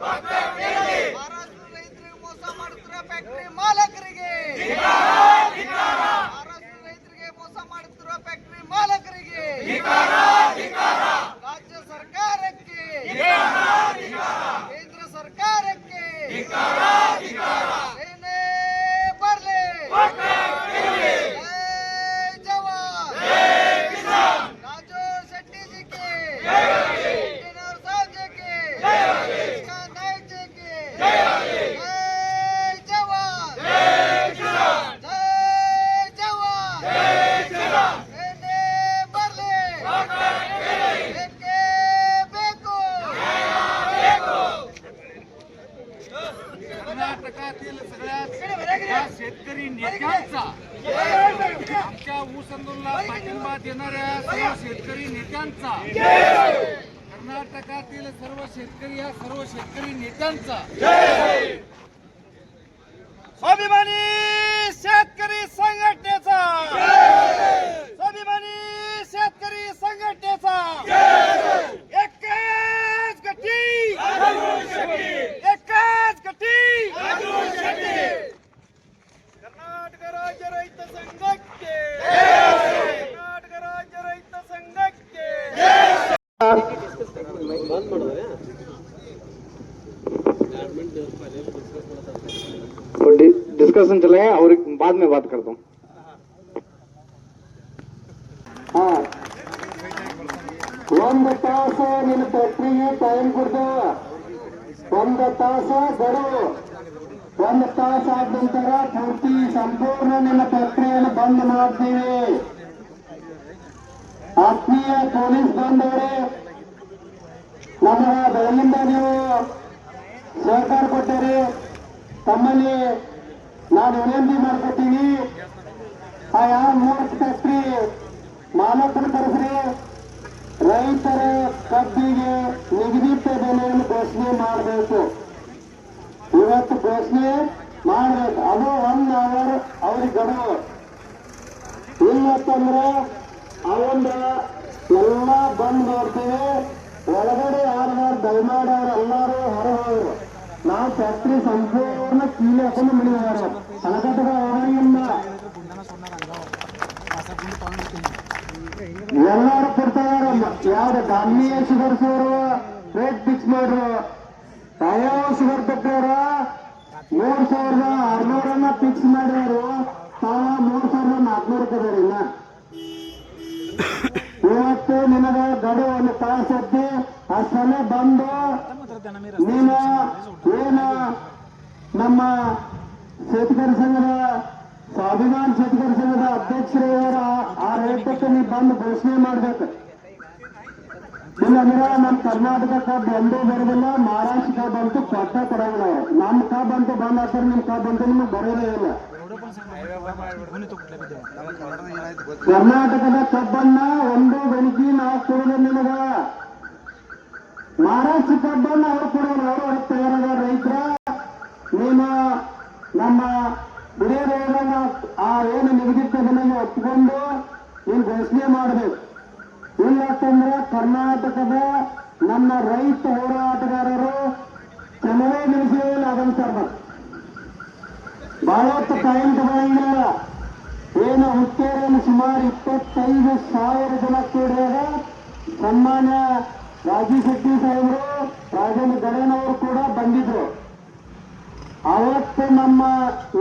ಬರ್ಲಿ आंदोलनाला पाठिंबा देणाऱ्या सर्व शेतकरी नेत्यांचा. कर्नाटकातील सर्व शेतकरी या सर्व शेतकरी नेत्यांचा. डिस्कशन चलेगा और एक बाद में बात करता हूँ ಒಂದು ತಾಸು ನಿನ್ನ ಫ್ಯಾಕ್ಟ್ರಿಗೆ ಟೈಮ್ ಕೊಡ್ತೇವ ಒಂದು ತಾಸ ಗಡುವು ಒಂದು ತಾಸ ಆದ ನಂತರ ಪೂರ್ತಿ ಸಂಪೂರ್ಣ ನಿನ್ನ ಫ್ಯಾಕ್ಟ್ರಿಯನ್ನು ಬಂದ್ ಮಾಡ್ತೀವಿ ಆತ್ಮೀಯ ಪೊಲೀಸ್ ಬಂದವರೇ ನಮಗ ಬೆಳಗಿಂದ ನೀವು ಸಹಕಾರ ಕೊಟ್ಟರೆ ತಮ್ಮಲ್ಲಿ ನಾನು ವಿನಂತಿ ಮಾಡ್ಕೊತೀವಿ ಆ ಯಾವ ಮೂರು ಫ್ಯಾಕ್ಟ್ರಿ ಮಾಲಕರು ಕರೆಸ್ರಿ. ರೈತರ ಕಬ್ಬಿಗೆ ನಿಗದಿತ ಬೆಲೆಯನ್ನು ಘೋಷಣೆ ಮಾಡಬೇಕು. ಇವತ್ತು ಘೋಷಣೆ ಮಾಡಬೇಕು. ಅದು ಒಂದು ಅವರ್ ಅವ್ರಿಗೆ ಗಡುವು. ಇಲ್ಲತ್ತಂದ್ರೆ ಅವಂದ ಎಲ್ಲ ಬಂದ್ ನೋಡ್ತೀವಿ ಒಳಗಡೆ ಯಾರು ದಯಮಾಡಿ ಅವ್ರು ಎಲ್ಲರೂ ಹೊರ ನಾವು ಫ್ಯಾಕ್ಟ್ರಿ ಸಂಪೂರ್ಣ ಹಣಕಟ್ಟದ ಹೊರಗಿಂದ ಎಲ್ಲರೂ ಕೊಡ್ತಾರೆ ಯಾವ್ದು ಗಾಂಧಿ ಸುಧಾರಿಸೋರು ರೇಟ್ ಫಿಕ್ಸ್ ಮಾಡ್ರು ಯಾವ ಶುಗರ್ ತಟ್ಟವ್ರ ಮೂರ್ ಸಾವಿರದ ಆರ್ನೂರನ್ನ ಫಿಕ್ಸ್ ಮಾಡ್ಯಾರು ತಾವ ಮೂರ್ ಸಾವಿರದ ನಾಲ್ಕನೂರು ಇನ್ನ. ಇವತ್ತು ನಿನಗ ಗಡು ಒಂದು ತಾಸು ಎತ್ತಿ ಸಲ ಬಂದು, ನೀನು ಏನು ನಮ್ಮ ಶೇತಕರ ಸಂಘದ ಸ್ವಾಭಿಮಾನ ಶೇತಕರ ಸಂಘದ ಅಧ್ಯಕ್ಷರು ಆ ರೇಟಕ್ಕೆ ನೀವು ಬಂದು ಘೋಷಣೆ ಮಾಡ್ಬೇಕು. ಇಲ್ಲಂದ್ರೆ ನಮ್ಮ ಕರ್ನಾಟಕ ಕಬ್ ಎಂದೂ ಬರೋದಿಲ್ಲ, ಮಹಾರಾಷ್ಟ್ರ ಕಬ್ ಅಂತೂ ಕೊಟ್ಟ ಕೊಡಂಗಿಲ್ಲ. ನಮ್ಮ ಕಬ್ ಅಂತೂ ಬಂದ್ ಸರ್ ನಿಮ್ ಕಬ್ ಅಂತ ನಿಮಗೆ ಬರೋದೇ ಇಲ್ಲ. ಕರ್ನಾಟಕದ ಕಬ್ಬನ್ನ ಒಂದು ಬೆಳಿಗ್ಗೆ ನಾವು ಕೊಡೋದು ನಿಮಗ. ಮಹಾರಾಷ್ಟ್ರ ಕಬ್ಬನ್ನ ಅವ್ರು ಕೊಡೋರು ಅವರು ತಯಾರಾದ ರೈತರ. ನೀನು ನಮ್ಮ ಹಿರಿಯರ ಆ ಏನು ನಿಗದಿತ ದಿನಗೆ ಒಪ್ಪಿಕೊಂಡು ನೀನು ಘೋಷಣೆ ಮಾಡಬೇಕು ಇಲ್ಲತ್ತಂದ್ರೆ ಕರ್ನಾಟಕದ ನಮ್ಮ ರೈತ ಹೋರಾಟಗಾರರು ಕೆಲವೇ ನಿಮಿಷದಲ್ಲಿ ಅದನ್ನು ತರ್ಬೇಕು ಬಹಳಷ್ಟು ಟೈಮ್ ತಗೊಳ್ಳಂಗಿಲ್ಲ ಏನು ಹುಕ್ಕೇರಿಯಲ್ಲಿ ಸುಮಾರು ಇಪ್ಪತ್ತೈದು ಸಾವಿರ ಜನ ಕೂಡಿದಾಗ ಸನ್ಮಾನ್ಯ ರಾಜೀವ್ ಶೆಟ್ಟಿ ಸಾಹೇಬರು, ರಾಜೇಂದ್ರ ಗಡೇನವರು ಕೂಡ ಬಂದಿದ್ರು. ಅವತ್ತು ನಮ್ಮ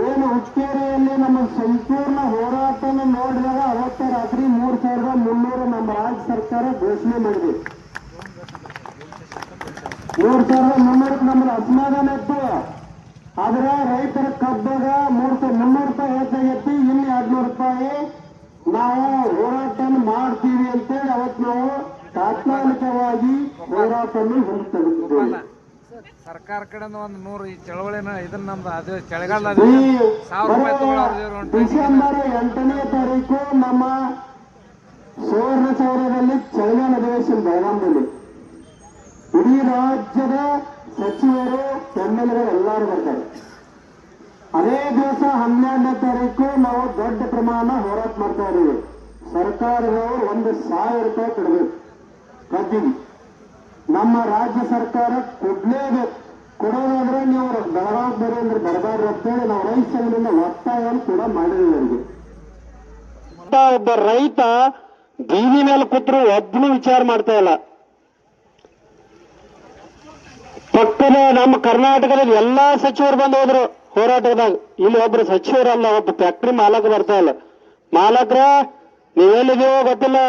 ಏನು ಹುಕ್ಕೇರಿಯಲ್ಲಿ ನಮ್ಮ ಸಂಪೂರ್ಣ ಹೋರಾಟವನ್ನು ನೋಡಿದಾಗ ಅವತ್ತು ರಾತ್ರಿ ಮೂರ್ ಸಾವಿರದ ಮುನ್ನೂರು ನಮ್ಮ ರಾಜ್ಯ ಸರ್ಕಾರ ಘೋಷಣೆ ಮಾಡಿದೆ. ಮೂರ್ ಸಾವಿರದ ಮುನ್ನೂರಕ್ಕೆ ನಮ್ಮಲ್ಲಿ ಅಸಮಾಧಾನ ಇತ್ತು. ಆದ್ರೆ ರೈತರ ಕಬ್ಬಾಗ ಮೂರ್ ಸಾವಿರ ಮುನ್ನೂರು ರೂಪಾಯಿ ಹೆಚ್ಚಾಗಿತ್ತು ಇಲ್ಲಿ ಎರಡ್ನೂರು ರೂಪಾಯಿ ನಾವು ಹೋರಾಟನ ಮಾಡ್ತೀವಿ ಅಂತೇಳಿ ಅವತ್ತು ನಾವು ತಾತ್ಕಾಲಿಕವಾಗಿ ಹೋರಾಟವನ್ನು ಹೊರತುಕೊಂಡಿದ್ದೇವೆ ಸರ್ಕಾರ ಕಡೆಯಿಂದ ಒಂದು ನೂರು ಈ ಚಳವಳಿನ ಇದನ್ನ ನಮ್ದು ಅದು ಚಳಿಗಾಲ ಸಾವಿರ ರೂಪಾಯಿ ಎಂಟನೇ ತಾರೀಕು ನಮ್ಮ ಸುವರ್ಣ ಸೌರದಲ್ಲಿ ಚಳಿಗಾಲ ಅಧಿವೇಶನ ಬೆಳಗಾಂದಲ್ಲಿ ಇಡೀ ರಾಜ್ಯದ ಸಚಿವರು ಎಂ ಎಲ್ ಎಲ್ಲರೂ ಬರ್ತಾರೆ. ಅದೇ ದಿವಸ ಹನ್ನೆರಡನೇ ತಾರೀಕು ನಾವು ದೊಡ್ಡ ಪ್ರಮಾಣ ಹೋರಾಟ ಮಾಡ್ತಾ ಇದ್ದೀವಿ. ಸರ್ಕಾರದವರು ಒಂದು ಸಾವಿರ ರೂಪಾಯಿ ಕೊಡಬೇಕು ಕಬ್ಬಿಗೆ ನಮ್ಮ ರಾಜ್ಯ ಸರ್ಕಾರ ಕೊಡ್ಲೇಬೇಕು ಕೊಡೋದಾದ್ರೆ ನೀವು ಬೆಳಗಾವ್ ಬರೀ ಅಂದ್ರೆ ಬರಬಾರ್ದು ಅಂತೇಳಿ ನಾವು ರೈತ ಸಂಘದಿಂದ ಒತ್ತಾಯವನ್ನು ಕೂಡ ಮಾಡಿದ್ವಿ ಅವರಿಗೆ ಒಬ್ಬ ರೈತ ಬೀದಿ ಮೇಲೆ ಕೂತ್ರು ಒಬ್ಬನು ವಿಚಾರ ಮಾಡ್ತಾ ಇಲ್ಲ. ಪಕ್ಕದ ನಮ್ಮ ಕರ್ನಾಟಕದಲ್ಲಿ ಎಲ್ಲಾ ಸಚಿವರು ಬಂದು ಹೋದ್ರು ಹೋರಾಟದಾಗ ಇಲ್ಲಿ ಒಬ್ರು ಸಚಿವರಲ್ಲ ಒಬ್ಬ ಫ್ಯಾಕ್ಟ್ರಿ ಮಾಲಕ ಬರ್ತಾ ಇಲ್ಲ. ಮಾಲಕ್ರ ನೀವೆಲ್ಲಿದೆಯೋ ಗೊತ್ತಿಲ್ಲ.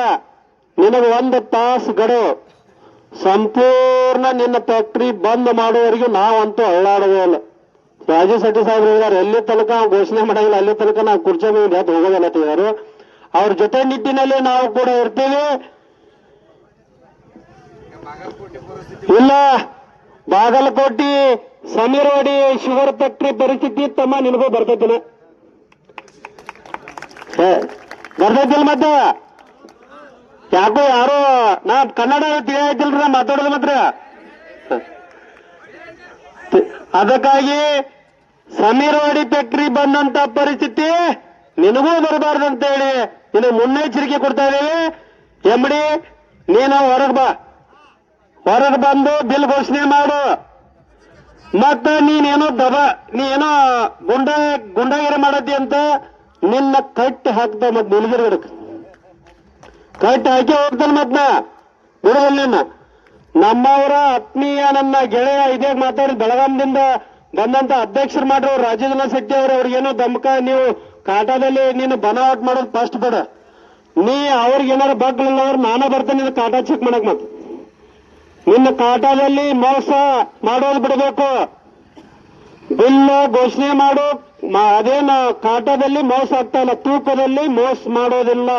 ನಿನಗೆ ಒಂದು ತಾಸು ಗಡುವು ಸಂಪೂರ್ಣ ನಿನ್ನ ಫ್ಯಾಕ್ಟ್ರಿ ಬಂದ್ ಮಾಡೋವರೆಗೂ ನಾವಂತೂ ಅಳ್ಳಾಡೋದೇ ಇಲ್ಲ. ರಾಜು ಶೆಟ್ಟಿ ಸಾಹೇಬ್ರು ಹೇಳಿದಾರೆ, ಎಲ್ಲಿ ತನಕ ಘೋಷಣೆ ಮಾಡಂಗಿಲ್ಲ, ಅಲ್ಲಿ ತನಕ ನಾವು ಕುರ್ಚಿ ಮೇಲೆ ಎದ್ದು ಹೋಗೋದಿಲ್ಲ ಅಂತ ಹೇಳಿದಾರು ಅವ್ರ ಜೊತೆ ನಿಟ್ಟಿನಲ್ಲಿ ನಾವು ಕೂಡ ಇರ್ತೀವಿ. ಇಲ್ಲ, ಬಾಗಲಕೋಟಿ, ಸಮೀರವಾಡಿ, ಶುಗರ್ ಫ್ಯಾಕ್ಟ್ರಿ ಪರಿಸ್ಥಿತಿ ತಮ್ಮ ನಿನಗೂ ಬರ್ತೈತಿನ ಬರ್ತೈತಿಲ್ಲ ಮತ್ತೆ? ಯಾಕೋ ಯಾರೋ, ನಾ ಕನ್ನಡ ತಿಳಿಯಾಯ್ತಿಲ್ರಿ, ನಾ ಮಾತಾಡೋದು ಮಾತ್ರ. ಅದಕ್ಕಾಗಿ ಸಮೀರವಾಡಿ ಫ್ಯಾಕ್ಟ್ರಿ ಬಂದಂತ ಪರಿಸ್ಥಿತಿ ನಿನಗೂ ಬರಬಾರ್ದು ಅಂತ ಹೇಳಿ ನಿನಗೆ ಮುನ್ನೆಚ್ಚರಿಕೆ ಕೊಡ್ತಾ ಇದ್ದೇವೆ. ಎಂಬಡಿ ನೀನು ಹೊರಗೆ ಬಾ. ಹೊರಗೆ ಬಂದು ಬಿಲ್ ಘೋಷಣೆ ಮಾಡು. ಮತ್ತ ನೀನೇನೋ ದಬ, ನೀನೇನೋ ಗುಂಡ, ಗುಂಡಗಿರ ಮಾಡತ್ತಿ ಅಂತ ನಿನ್ನ ಕಟ್ಟಿ ಹಾಕ್ತ ಮತ್ತೆ ನಿಲ್ಗಿರ್ಬೇಕು ಕಟ್ಟಿ ಹಾಕಿ ಹೋಗ್ತಾನೆ ಮತ್ನ ನಿನ್ನ ನಮ್ಮವರ ಆತ್ಮೀಯ ನನ್ನ ಗೆಳೆಯ ಇದೇ ಮಾತಾಡಿ ಬೆಳಗಾಂದಿಂದ ಬಂದಂತ ಅಧ್ಯಕ್ಷರು ಮಾಡ್ರು ರಾಜೇಂದ್ರ ಶೆಟ್ಟಿ ಅವರು, ಅವ್ರಿಗೇನೋ ದಮಕ ನೀವು ಕಾಟಾದಲ್ಲಿ ನೀನು ಬನಾವಟ್ ಮಾಡೋದು ಫಸ್ಟ್ ಬಿಡ. ನೀ ಅವ್ರಿಗೇನಾರು ಬಗ್ಲಿಲ್ಲ ಅವ್ರು ನಾನೇ ಬರ್ತೇನೆ ನಿನ್ನ ಕಾಟಾ ಚೆಕ್ ಮಾಡಕ್ ಮತ್ತೆ. ನಿನ್ನ ಕಾಟಾದಲ್ಲಿ ಮೋಸ ಮಾಡೋದು ಬಿಡಬೇಕು. ಬಿಲ್ ಘೋಷಣೆ ಮಾಡು. ಅದೇನು ಕಾಟಾದಲ್ಲಿ ಮೋಸ ಆಗ್ತಾ ಇಲ್ಲ, ತೂಕದಲ್ಲಿ ಮೋಸ ಮಾಡೋದಿಲ್ಲ.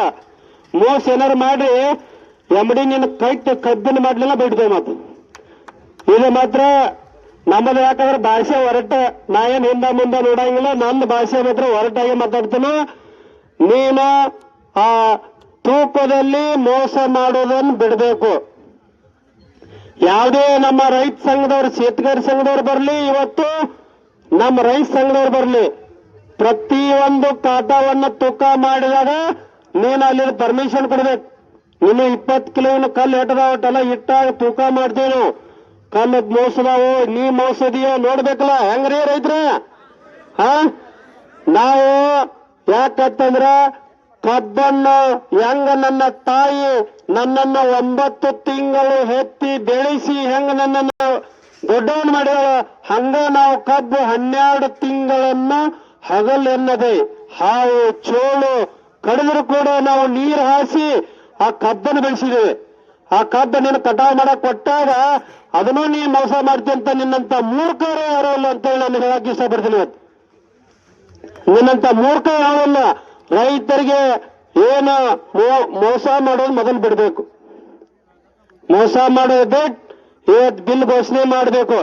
ಮೋಸ ಏನಾರು ಮಾಡಿ ಎಮ್ಡಿ ನಿನ್ನ ಕೈಟ್ ಕಬ್ಬಿನ ಮಾಡ್ಲಿಲ್ಲ ಬಿಡ್ತೇವೆ ಮಾತು. ಇದು ಮಾತ್ರ ನಮ್ಮದು ಯಾಕಂದ್ರೆ ಭಾಷೆ ಹೊರಟ ನಾ ಏನ್ ಹಿಂದ ಮುಂದೆ ನೋಡಂಗಿಲ್ಲ ನನ್ನ ಭಾಷೆ ಮಾತ್ರ ಹೊರಟಾಗಿ ಮಾತಾಡ್ತೇನೆ. ನೀನು ಆ ತೂಕದಲ್ಲಿ ಮೋಸ ಮಾಡೋದನ್ನು ಬಿಡಬೇಕು. ಯಾವುದೇ ನಮ್ಮ ರೈತ ಸಂಘದವ್ರು ಶೇತಕರಿ ಸಂಘದವ್ರು ಬರಲಿ, ಇವತ್ತು ನಮ್ಮ ರೈತ ಸಂಘದವ್ರು ಬರಲಿ, ಪ್ರತಿಯೊಂದು ಕಾಟವನ್ನ ತೂಕ ಮಾಡಿದಾಗ ನೀನು ಅಲ್ಲಿ ಪರ್ಮಿಷನ್ ಕೊಡ್ಬೇಕು. ನೀನು ಇಪ್ಪತ್ತು ಕಿಲೋ ಕಲ್ಲು ಎಟ್ಟದಾವಟ್ಟಲ್ಲ ಇಟ್ಟಾಗ ತೂಕ ಮಾಡ್ತೀವಿ ನಾವು. ಕಲ್ಲು ಮೋಸದಾವು, ನೀ ಮೋಸದಿಯೋ ನೋಡ್ಬೇಕಲ್ಲ, ಹೆಂಗ್ರಿ ರೈತರ? ಹಾ? ನಾವು ಯಾಕಂತಂದ್ರ ಕಬ್ಬನ್ನು ಹೆಂಗ ನನ್ನ ತಾಯಿ ನನ್ನನ್ನ ಒಂಬತ್ತು ತಿಂಗಳು ಹೆತ್ತಿ ಬೆಳೆಸಿ ಹೆಂಗ ನನ್ನನ್ನು ದೊಡ್ಡವನ್ ಮಾಡ್ಯಾಳ ಹಂಗ ನಾವು ಕಬ್ಬು ಹನ್ನೆರಡು ತಿಂಗಳನ್ನ ಹಗಲೆನ್ನದೆ ಹಾವು, ಚೋಳು ಕಡಿದ್ರು ಕೂಡ ನಾವು ನೀರು ಹಾಸಿ ಆ ಕಬ್ಬನ್ನು ಬೆಳೆಸಿದ್ದೇವೆ. ಆ ಕಬ್ಬ ಕಟಾವು ಮಾಡಕ್ ಕೊಟ್ಟಾಗ ಅದನ್ನು ನೀ ಮೋಸ ಮಾಡ್ತಿ ಅಂತ ನಿನ್ನಂತ ಮೂರ್ಖರು ಯಾರು ಅಂತ ಹೇಳಿ ನಾನು ಹೇಳಕ್ ಇಷ್ಟಪಡ್ತೀನಿ ಇವತ್ತು. ನಿನ್ನಂತ ಮೂರ್ಖ ಯಾವಲ್ಲ ರೈತರಿಗೆ ಏನು ಮೋಸ ಮಾಡೋದು ಮೊದಲು ಬಿಡಬೇಕು. ಮೋಸ ಮಾಡೋದು ಇವತ್ತು ಬಿಲ್ ಘೋಷಣೆ ಮಾಡಬೇಕು.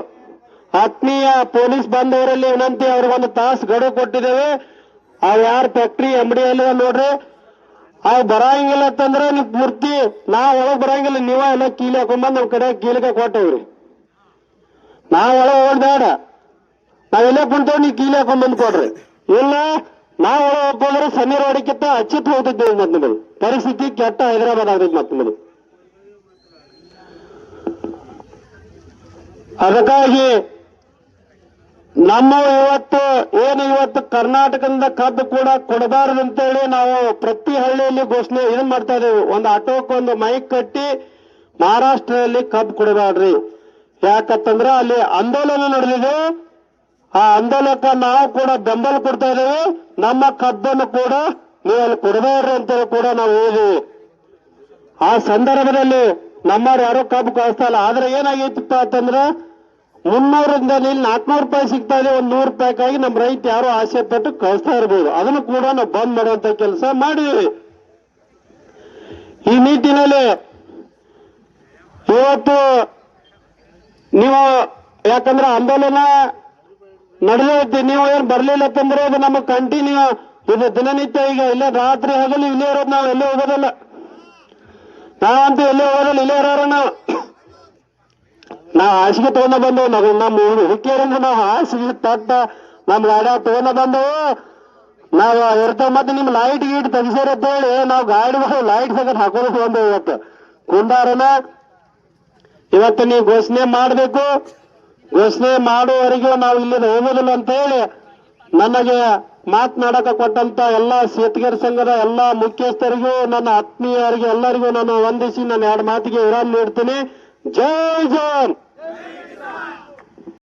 ಆತ್ಮೀಯ ಪೊಲೀಸ್ ಬಾಂಧವರಲ್ಲಿ ವಿನಂತಿ ಅವ್ರಿಗೊಂದು ತಾಸು ಗಡುವು ಕೊಟ್ಟಿದ್ದೇವೆ. ಅವ್ ಯಾರ ಫ್ಯಾಕ್ಟ್ರಿ ಅಂಗಡಿ ಅಲ್ಲಿ ನೋಡ್ರಿ. ಅವ್ ಬರಂಗಿಲ್ಲ ಅಂತಂದ್ರೆ ನಿಮ್ ಪೂರ್ತಿ ನಾವ್ ಒಳಗ್ ಬರಂಗಿಲ್ಲ, ನೀವ ಎಲ್ಲ ಕೀಲಿ ಹಾಕೊಂಡ್ಬಂದ್ ನಮ್ ಕಡೆ ಕೀಲಿಗೆ ಕೊಟ್ಟವ್ರಿ. ನಾ ಒಳಗ್ ಹೋಗ್ಬೇಡ ನಾವೆಲ್ಲ ಕುಂತೇವ್ ನೀ ಕೀಲಿ ಹಾಕೊಂಡ್ಬಂದ್ ಕೊಡ್ರಿ. ಇಲ್ಲ ನಾವ್ ಒಳಗ್ ಹೋಗ್ಬೋದ್ರೆ ಸಮೀರ್ ಹೊಡಿಕಿತ್ತ ಅಚ್ಚಿತ್ ಹೋಗ್ತಿದ್ದೇವೆ ಮತ್ ನಿಮಗೆ ಪರಿಸ್ಥಿತಿ ಕೆಟ್ಟ ಹೈದರಾಬಾದ್ ಆಗ್ತೈತಿ ಮತ್ ನಿಮಗೆ ಅದಕ್ಕಾಗಿ ನಮ್ಮ ಇವತ್ತು, ಏನು ಇವತ್ತು ಕರ್ನಾಟಕದಿಂದ ಕಬ್ಬು ಕೂಡ ಕೊಡಬಾರದು ಅಂತೇಳಿ ನಾವು ಪ್ರತಿ ಹಳ್ಳಿಯಲ್ಲಿ ಘೋಷಣೆ ಏನ್ ಮಾಡ್ತಾ ಇದೀವಿ? ಒಂದು ಆಟೋಕ್ ಒಂದು ಮೈಕ್ ಕಟ್ಟಿ ಮಹಾರಾಷ್ಟ್ರದಲ್ಲಿ ಕಬ್ಬು ಕೊಡಬಾರ್ರಿ ಯಾಕಂತಂದ್ರೆ ಅಲ್ಲಿ ಆಂದೋಲನ ನಡೆದಿದೆ. ಆ ಆಂದೋಲನಕ್ಕೆ ನಾವು ಕೂಡ ಬೆಂಬಲ ಕೊಡ್ತಾ ಇದ್ದೇವೆ ನಮ್ಮ ಕಬ್ಬನ್ನು ಕೂಡ ನೀವು ಅಲ್ಲಿ ಕೊಡಬಾರ್ರಿ ಅಂತೇಳಿ ಕೂಡ ನಾವು ಹೇಳಿದೀವಿ. ಆ ಸಂದರ್ಭದಲ್ಲಿ ನಮ್ಮವ್ರು ಯಾರೋ ಕಬ್ಬು ಕಳಿಸ್ತಾ ಇಲ್ಲ. ಆದ್ರೆ ಏನಾಗಿತ್ತಪ್ಪ ಅಂತಂದ್ರ ಮುನ್ನೂರಿಂದ ಇಲ್ಲಿ ನಾಲ್ಕುನೂರು ರೂಪಾಯಿ ಸಿಗ್ತಾ ಇದೆ, ಒಂದ್ ನೂರು ರೂಪಾಯಿಗಾಗಿ ನಮ್ಮ ರೈತ ಯಾರು ಆಸೆ ಪಟ್ಟು ಕಳಿಸ್ತಾ ಇರ್ಬೋದು. ಅದನ್ನು ಕೂಡ ನಾವು ಬಂದ್ ಮಾಡುವಂತ ಕೆಲಸ ಮಾಡಿದೀವಿ ಈ ನಿಟ್ಟಿನಲ್ಲಿ ಇವತ್ತು ನೀವು ಯಾಕಂದ್ರೆ ಆಂದೋಲನ ನಡೆದೈತಿ ನೀವು ಏನ್ ಬರ್ಲಿಲ್ಲ ಅಂತಂದ್ರೆ ಅದು ನಮ್ಮ ಕಂಟಿನ್ಯೂ ಇದು ದಿನನಿತ್ಯ ಈಗ ಇಲ್ಲೇ ರಾತ್ರಿ ಹಗಲು ಇಲ್ಲೇ ಇರೋದು, ನಾವು ಎಲ್ಲೇ ಹೋಗೋದಲ್ಲ. ನಾವಂತೂ ಎಲ್ಲೇ ಹೋಗೋದಲ್ಲ, ಇಲ್ಲೇ ಇರೋರು ನಾವು ನಾವು ಹಾಸಿಗೆ ತಗೊಂಡ ಬಂದು ನಾವು ನಮ್ಮ ಹುಡುಕಿಯರಿಂದ ನಾವು ಹಾಸಿಗೆ ತಟ್ಟ ನಮ್ ಗಾಡಿ ತಗೊಂಡ ಬಂದವು. ನಾವ್ ಇರ್ತೇವೆ ಮತ್ತೆ ನಿಮ್ ಲೈಟ್ ಗೀಟ್ ತೆಗಿಸಿರ ಹೇಳಿ ನಾವ್ ಗಾಡಿ ಲೈಟ್ ಸಗಟ್ ಹಾಕೋದು ಬಂದವು ಇವತ್ತು. ಕುಂದಾರನ, ಇವತ್ತು ನೀವು ಘೋಷಣೆ ಮಾಡಬೇಕು. ಘೋಷಣೆ ಮಾಡುವವರೆಗೂ ನಾವು ಇಲ್ಲಿ ಹೋಗೋದಿಲ್ಲ ಅಂತ ಹೇಳಿ ನನಗೆ ಮಾತನಾಡಕ ಕೊಟ್ಟಂತ ಎಲ್ಲ ಸೇತಗಾರ ಸಂಘದ ಎಲ್ಲ ಮುಖ್ಯಸ್ಥರಿಗೂ, ನನ್ನ ಆತ್ಮೀಯರಿಗೆ ಎಲ್ಲರಿಗೂ ನಾನು ವಂದಿಸಿ ನಾನು ಎರಡು ಮಾತಿಗೆ ವಿರಾಮ ನೀಡ್ತೀನಿ. ಜೈ ಜವಾನ್